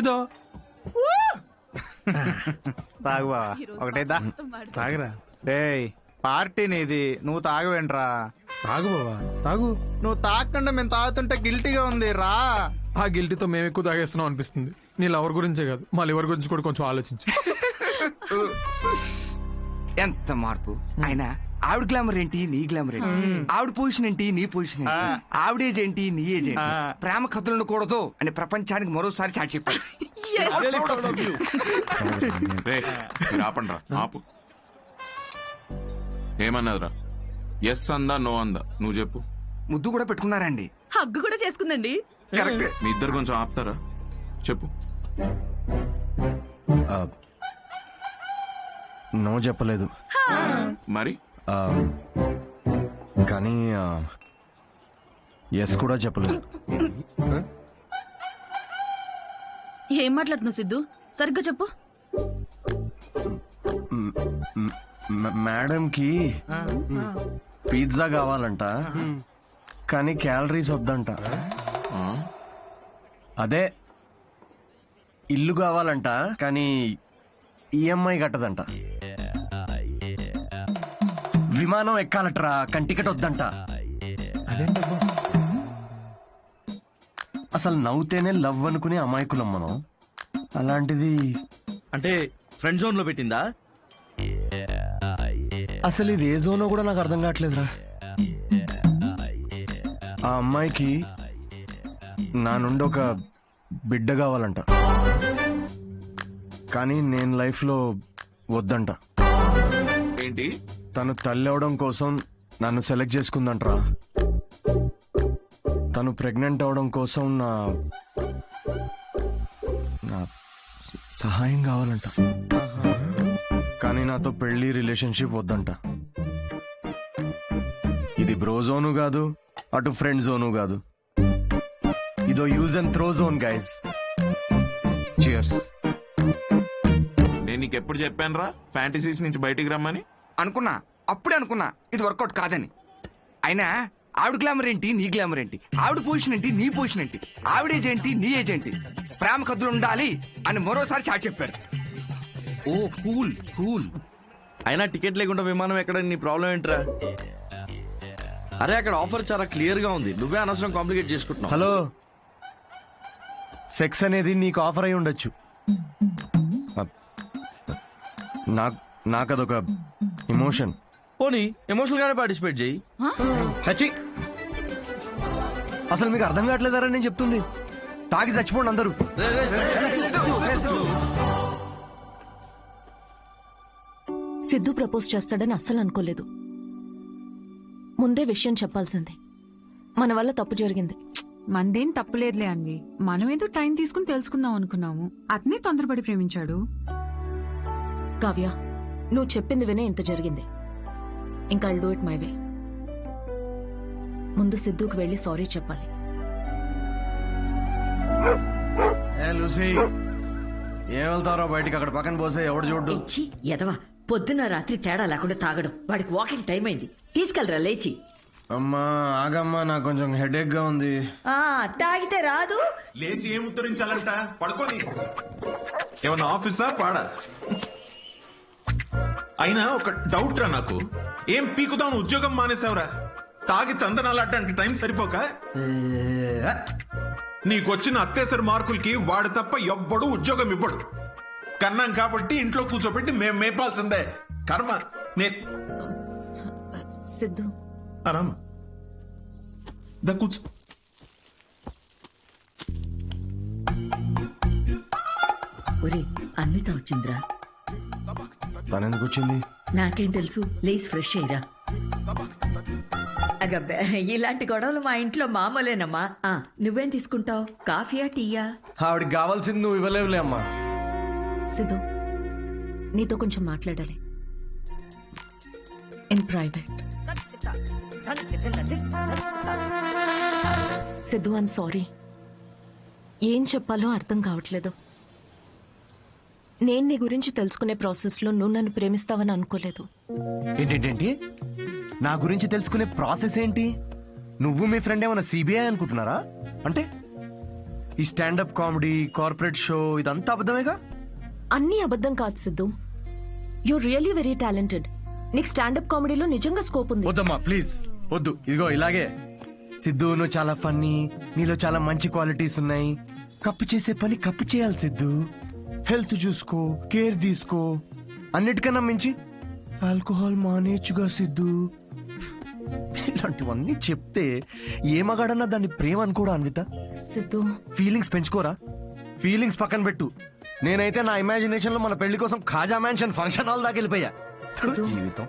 సిద్ధో తాగు బావా ఒకటేదా తాగరా. రేయ్ పార్టీ నీది. నువ్వు తాగవేంట్రా? తాగు బావా. తాగు. నువ్వు తాగకుండా మేము తాగుతుంటే గిల్టీగా ఉంది రా. ఆ గిల్టీతో మేము ఎక్కువ తాగేస్తున్నాం అనిపిస్తుంది. నీ లవర్ గురించే కాదు. మా లివర్ గురించి కూడా కొంచెం ఆలోచించు. ఎంత మార్పు? ఆయన ఆవిడ గ్లామర్ ఏంటి నీ గ్లామర్ ఏంటి? ఆవిడ పొజిషన్ ఏంటి నీ పొజిషన్ ఏంటి? ఆవిడ ఏజ్ ఏంటి నీ ఏజ్ ఏంటి? ప్రేమ కథలు ఉండకూడదు అని ప్రపంచానికి మరోసారి చాటి చెప్పాడు రే మీరు ఆపండి రా ఆపు. ఏమన్నదిరా? ఎస్ అందా నో అందా? నువ్వు చెప్పు. ముద్దు కూడా పెట్టుకున్నారండి హగ్గు కూడా చేసుకుందండి. కరెక్ట్ మీ ఇద్దరు కొంచెం ఆపుతారా? చెప్పు. నో చెప్పలేదు. మరి? కానీ ఎస్ కూడా చెప్పలేదు. ఏం మాట్లాడుతున్నావు సిద్ధు? సరిగ్గా చెప్పు. మేడంకి పిజ్జా కావాలంట కానీ క్యాలరీస్ వద్దంట? అదే ఇల్లు కావాలంట కానీ ఈఎంఐ కట్టదంట. విమానం ఎక్కాలట్రా కానీ టికెట్ వద్దంట. అసలు నవ్వుతేనే లవ్ అనుకునే అమాయకులం మనం. అలాంటిది అంటే ఫ్రెండ్ జోన్లో పెట్టిందా? అసలు ఇది ఏ జోనో కూడా నాకు అర్థం కావట్లేదురా. ఆ అమ్మాయికి నా నుండి ఒక బిడ్డ కావాలంట. కానీ నేను లైఫ్లో వద్దంట. ఏంటి? తను తల్లి అవడం కోసం నన్ను సెలెక్ట్ చేసుకుందంట్రా. తను ప్రెగ్నెంట్ అవడం కోసం నా నా సహాయం కావాలంట. కానీ నాతో పెళ్ళి రిలేషన్షిప్ వద్దంట. ఇది బ్రో జోను కాదు అటు ఫ్రెండ్ జోను కాదు. ఇదో use and throw zone guys నేను నీకెప్పుడు చెప్పాను రా ఫ్యాంటసీస్ నుంచి బయటికి రమ్మని. అనుకున్నా అప్పుడే అనుకున్నా ఇది వర్కౌట్ కాదని. అయినా ఆవిడ గ్లామర్ ఏంటి నీ గ్లామర్ ఏంటి? ఆవిడ పొజిషన్ ఏంటి నీ పొజిషన్ ఏంటి? ఆవిడ ఏజ్ ఏంటి నీ ఏజ్ ఏంటి? ప్రేమ కథలు ఉండాలి అని మరోసారి చాటి చెప్పాడు ఓ కూల్ కూల్. అయినా టికెట్ లేకుండా విమానం ఎక్కడ? నీ ప్రాబ్లం ఏంట్రా? అరే అక్కడ ఆఫర్ చాలా క్లియర్గా ఉంది. నువ్వే అనవసరం కాంప్లికేట్ చేసుకుంటున్నావు. హలో. సెక్స్ అనేది నీకు ఆఫర్ అయి ఉండొచ్చు. నాకు నాకు అదొక ఇమోషన్. పోనీ ఎమోషనల్ గానే పార్టిసిపేట్ చేయి. చచ్చి అసలు మీకు అర్థం కావట్లేదారా నేను చెప్తుంది. తాగి చచ్చిపోండి అందరూ. సిద్ధు ప్రపోజ్ చేస్తాడని అస్సలు అనుకోలేదు. ముందే విషయం చెప్పాల్సింది. మన వల్ల తప్పు జరిగింది. మందేం తప్పులేదులే అన్వి. మనమేదో టైం తీసుకుని తెలుసుకుందాం అనుకున్నాము. అతనే తొందరపడి ప్రేమించాడు. కావ్య నువ్వు చెప్పింది వినే ఇంత జరిగింది. ఇంకా I'll do it my way ముందు సిద్ధుకు వెళ్ళి సారీ చెప్పాలి. ఏ వెళ్తారో బయటికి? అక్కడ పక్కన పోసే ఎవడు ఇచ్చి ఎదవా పొద్దున్న రాత్రి తేడా లేకుండా తాగడం. వాడికి వాకింగ్ టైం అయింది. తీసుకెళ్ళరా లేచి. అమ్మా ఆగమ్మా నాకు కొంచెం హెడేక్గా ఉంది. ఆ తాగితే రాదు. లేచి ఏం ఉత్తరించాలంట? పడుకోని. ఏమన్నా ఆఫీసా పాడా. అయినా ఒక డౌట్ రా నాకు. ఏం పీకుదాం ఉద్యోగం మానేసావురా తాగి తందనాలాడడానికి టైం సరిపోక? నీకొచ్చిన అత్యవసర మార్కులకి వాడు తప్ప ఎవ్వడు ఉద్యోగం ఇవ్వడు. కన్నాం కాబట్టి ఇంట్లో కూర్చోబెట్టి మేం మేపాల్సిందే. కర్మ నే సిద్ధు. ఆరామా దా కూర్చో. ఒరే అన్విత వచ్చిందిరా. తనెందుకు వచ్చింది నాకేం తెలుసు. లేచి ఫ్రెష్ అయ్యిరా అగబ్బే ఇలాంటి గొడవలు మా ఇంట్లో మామూలేనమ్మా. ఆ, నువ్వేం తీసుకుంటావు? కాఫీయా టీయా? ఆవిడకి కావాల్సింది నువ్వు ఇవ్వలేవులే అమ్మా. సిద్ధు నీతో కొంచెం మాట్లాడాలి. In private. Siddhu I'm sorry. ఏం చెప్పాలో అర్థం కావట్లేదు. నేను నీ గురించి తెలుసుకునే ప్రాసెస్లో నువ్వు నన్ను ప్రేమిస్తావని అనుకోలేదు. ఏంటేంటేంటి నా గురించి తెలుసుకునే ప్రాసెస్ ఏంటి? నువ్వు మీ ఫ్రెండ్ ఏమైనా సిబిఐ అనుకుంటున్నారా? అంటే ఈ స్టాండప్ కామెడీ కార్పొరేట్ షో ఇదంతా అబద్ధమేగా? అన్నీ అబద్ధం కాదు Siddhu. You really very talented నీకు స్టాండప్ కామెడీలో నిజంగా స్కోప్ ఉంది. వద్దమ్మా ప్లీజ్ వద్దు. ఇదిగో ఇలాగే. సిద్ధు నువ్వు చాలా ఫన్నీ నీలో చాలా మంచి క్వాలిటీస్ ఉన్నాయి. కప్పు చేసే పని కప్పు చేయాలి సిద్ధు. హెల్త్ చూసుకో కేర్ తీసుకో. అన్నిటికన్నా మించి ఆల్కహాల్ మానేచ్చుగా సిద్ధు. ఇలాంటివన్నీ చెప్తే ఏ మగాడన్నా దాన్ని ప్రేమ అనుకోడా అన్విత? సిద్ధు. ఫీలింగ్స్ పెంచుకోరా? ఫీలింగ్స్ పక్కన పెట్టు. నేనైతే నా ఇమాజినేషన్లో మన పెళ్ళి కోసం ఖాజా మ్యాన్షన్ ఫంక్షన్ హాల్ దాకా వెళ్ళిపోయా. సిద్ధు. జీవితం.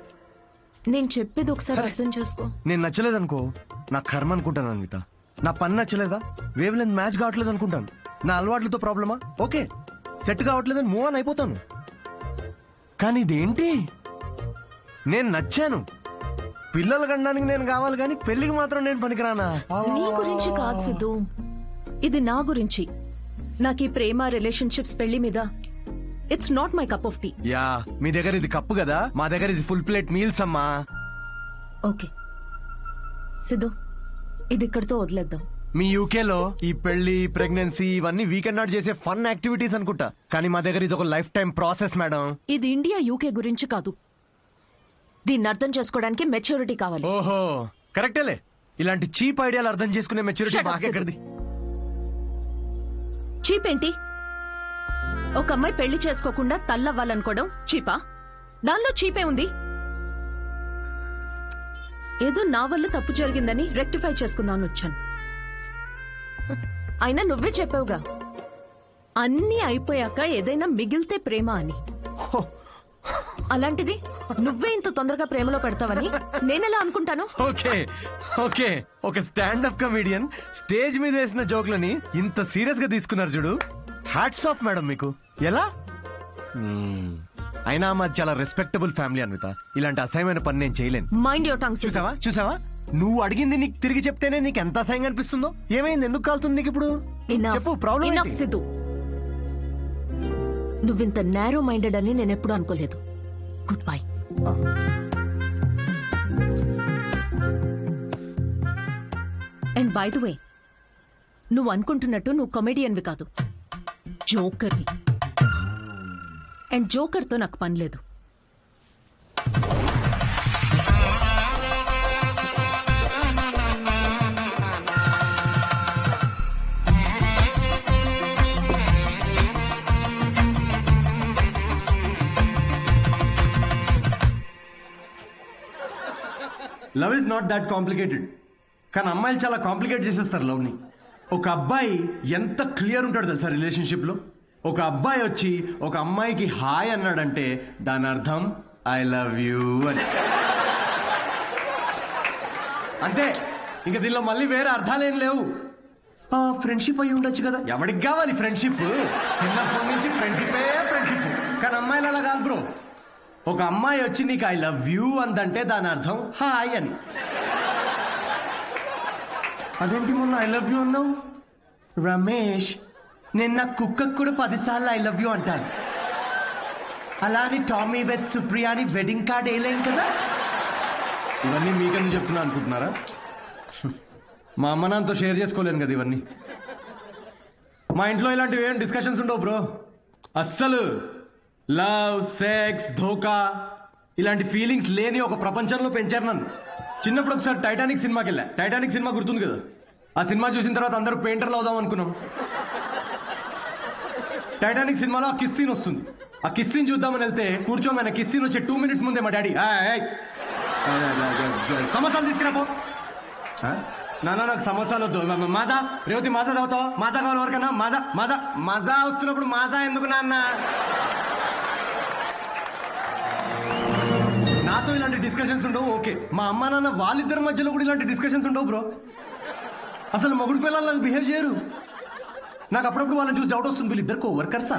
నేను చెప్పేది ఒకసారి అర్థం చేసుకో. నేను నచ్చలేదనుకో నా కర్మ అనుకుంటాను అన్విత. నా పని నచ్చలేదా? వేవ్ లెంత్ మ్యాచ్ కావట్లేదు అనుకుంటాను నా అలవాట్లతో ప్రాబ్లమా? ఓకే. సెట్ కావట్లేదని మూవ్ ఆన్ అయిపోతాను. కానీ ఇదేంటి? నేను నచ్చాను. పిల్లలు కనడానికి నేను కావాలి కానీ పెళ్ళికి మాత్రం నేను పనికిరానా? నీ గురించి కాదు సిద్ధు. ఇది నా గురించి. నాకు ఈ ప్రేమ రిలేషన్షిప్స్ పెళ్ళి మీద it's not my cup of tea. Yeah మీ దగ్గర ఇది కప్పు కదా? మా దగ్గర ఇది ఫుల్ ప్లేట్ మీల్స్ అమ్మా. ఓకే. సిద్ధు ఇది ఇక్కడితో వదిలేద్దాం. మీ యూకేలో ఈ పెళ్ళి ప్రెగ్నెన్సీ ఇవన్నీ వీకెండ్ నాట్ చేసే ఫన్ యాక్టివిటీస్ అనుకుంటా. కానీ మా దగ్గర ఇది ఒక లైఫ్ టైం ప్రాసెస్ మేడం ఇది ఇండియా యూకే గురించి కాదు. దీన్ని అర్థం చేసుకోవడానికి మెచ్యూరిటీ కావాలి. ఓహో కరెక్టేలే ఇలాంటి చీప్ ఐడియాలు అర్థం చేసుకునే మెచ్యూరిటీ Shut up, మాకెక్కడిది చీప్ ఏంటి? ఒక అమ్మాయి పెళ్ళి చేసుకోకుండా తల్లవ్వాలనుకోవడం చీపా దానిలో చీపే ఉంది? ఏదో నా వల్ల తప్పు జరిగిందని రెక్టిఫై చేసుకుందామని వచ్చాను. అయినా నువ్వే చెప్పావుగా. అన్నీ అయిపోయాక ఏదైనా మిగిలితే ప్రేమ అని. అలాంటిది నువ్వే ఇంత తొందరగా ప్రేమలో పెడతావని నేనెలా అనుకుంటాను? Okay okay. ఒక స్టాండప్ కమెడియన్ స్టేజ్ మీద వేసిన జోక్లని ఇంత సీరియస్గా తీసుకున్నారు చూడు. హ్యాట్స్ ఆఫ్ మేడం మీకు. ఎలా. అయినా మాది చాలా రెస్పెక్టబుల్ ఫ్యామిలీ అన్విత. ఇలాంటి అసహ్యమైన పని నేను చేయలేను. మైండ్ యువర్ టంగ్ చూసావా? చూసావా? నువ్వు అడిగింది నీకు తిరిగి చెప్తేనే నీకు ఎంత అసహ్యంగా అనిపిస్తుందో? ఏమైంది? ఎందుకు కాలుతుంది నీకు ఇప్పుడు? చెప్పు ప్రాబ్లం సిద్ధు. నువ్వింత నేరో మైండెడ్ అని నేను ఎప్పుడు అనుకోలేదు. Goodbye and by the way నువ్వు అనుకుంటున్నట్టు నువ్వు కమెడియన్వి కాదు. జోకర్వి అండ్ జోకర్తో నాకు పని love is not that complicated కానీ అమ్మాయిలు చాలా కాంప్లికేట్ చేసేస్తారు లవ్ని ఒక అబ్బాయి ఎంత క్లియర్ ఉంటాడు తెలుసా రిలేషన్షిప్లో ఒక అబ్బాయి వచ్చి ఒక అమ్మాయికి హాయ్ అన్నాడంటే దాని అర్థం ఐ లవ్ యూ అని. అంతే. ఇంకా దీనిలో మళ్ళీ వేరే అర్థాలేం లేవు. ఫ్రెండ్షిప్ అయి ఉండొచ్చు కదా. ఎవడికి కావాలి ఫ్రెండ్షిప్ చిన్నప్పటి నుంచి ఫ్రెండ్షిప్ ఫ్రెండ్షిప్ కానీ అమ్మాయిలు అలా కాదు బ్రో ఒక అమ్మాయి వచ్చి నీకు ఐ లవ్ యూ అందంటే దాని అర్థం హాయ్ అని. అదేంటి మొన్న ఐ లవ్ యూ అన్నావు? రమేష్ నేను నా కుక్కకు కూడా పదిసార్లు ఐ లవ్ యూ అంటాను. అలా అని టామీ వెత్ సుప్రియా అని వెడ్డింగ్ కార్డ్ వేయలేం కదా? ఇవన్నీ మీకన్నా చెప్తున్నా అనుకుంటున్నారా? మా అమ్మ నాన్నతో షేర్ చేసుకోలేను కదా ఇవన్నీ. మా ఇంట్లో ఇలాంటివి ఏం డిస్కషన్స్ ఉండవు బ్రో. అస్సలు. లవ్ సెక్స్ ధోకా ఇలాంటి ఫీలింగ్స్ లేని ఒక ప్రపంచంలో పెంచారు నన్ను. చిన్నప్పుడు ఒకసారి టైటానిక్ సినిమాకి వెళ్ళా. టైటానిక్ సినిమా గుర్తుంది కదా? ఆ సినిమా చూసిన తర్వాత అందరూ పెయింటర్లు అవుదాం అనుకున్నాం. టైటానిక్ సినిమాలో ఆ కిస్ సీన్ వస్తుంది. ఆ కిస్ సీన్ చూద్దామని వెళ్తే కూర్చోమైన కిస్ సీన్ వచ్చే టూ మినిట్స్ ముందే మా డాడీ "ఏయ్, ఏయ్, సమోసాలు తీసుకురా పో. నాన్న నాకు సమోసాలు వద్దు. మాజా రేవతి మాజా తాగుతావు? మాజా కావాలి ఎవరికన్నా మాజా మాజా మాజా వస్తున్నప్పుడు మాజా ఎందుకు నాన్న? డిస్కషన్స్ ఉండవు. ఓకే మా అమ్మ నాన్న వాళ్ళిద్దరి మధ్యలో కూడా ఇలాంటి డిస్కషన్స్ ఉండవు బ్రో అసలు మొగుడు పిల్లలు బిహేవ్ చేయరు. నాకు అప్పుడప్పుడు వాళ్ళని చూసి డౌట్ వస్తుంది. వీళ్ళిద్దరు కో వర్కర్సా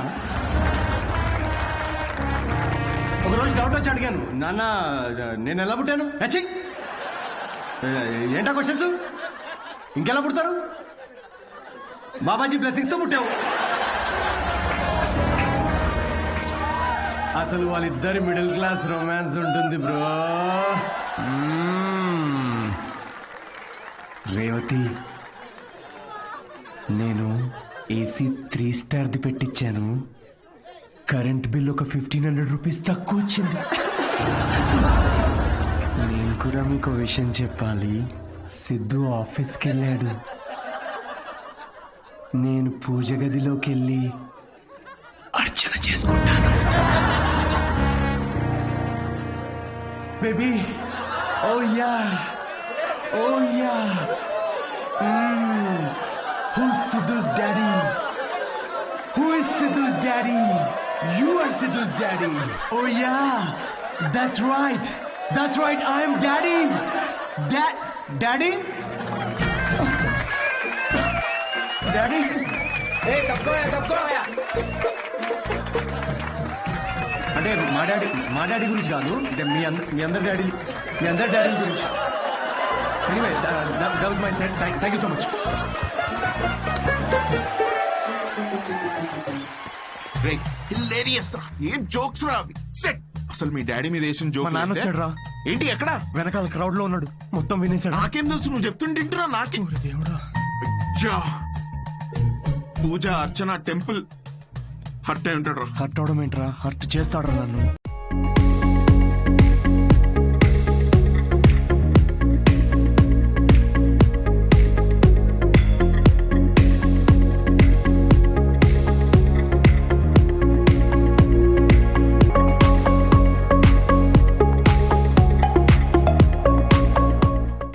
ఒక రోజు డౌట్ వచ్చి అడిగాను నాన్న నేను ఎలా పుట్టాను? నచ్చి ఏంటా క్వశ్చన్స్ ఇంకెలా పుడతారు? బాబాజీ బ్లెస్సింగ్స్తో పుట్టావు. అసలు వాళ్ళిద్దరి మిడిల్ క్లాస్ రొమాన్స్ ఉంటుంది బ్రో. రేవతి నేను ఏసీ త్రీ స్టార్ది పెట్టించాను కరెంట్ బిల్ ఒక ఫిఫ్టీన్ హండ్రెడ్ రూపీస్ తక్కువ వచ్చింది. నేను కూడా మీకు విషయం చెప్పాలి. సిద్ధు ఆఫీస్కి వెళ్ళాడు నేను పూజ గదిలోకి వెళ్ళి అర్చన చేసుకుంటాను baby oh yeah oh yeah Who's Sidhu's daddy? Who is Sidhu's daddy? You are Sidhu's daddy. Oh yeah, that's right. That's right. I am daddy. Dad, daddy. Daddy. ఏ తప్పుకోయా తప్పుకోయా అంటే మా డాడీ మా డాడీ గురించి కాదు అంటే మీ అందరి మీ అందరి డాడీ మీ అందరి daddy గురించి. Anyway that was my set thank you so much hilarious రా. ఏం జోక్స్ రా అవి? సెట్ అసలు మీ డాడీ మీద వేసిన మా జోక్ నాన్న వచ్చాడు రా ఏంటి ఎక్కడ? వెనకాల క్రౌడ్లో ఉన్నాడు. మొత్తం వినేశాడు. నాకేం తెలుసు నువ్వు చెప్తుంటింటురా నాకే. దేవుడా. పూజ అర్చన టెంపుల్. హర్ట్ అయి ఉంటాడు హర్ట్ అవడం ఏంట్రా? హర్ట్ చేస్తాడు నన్ను.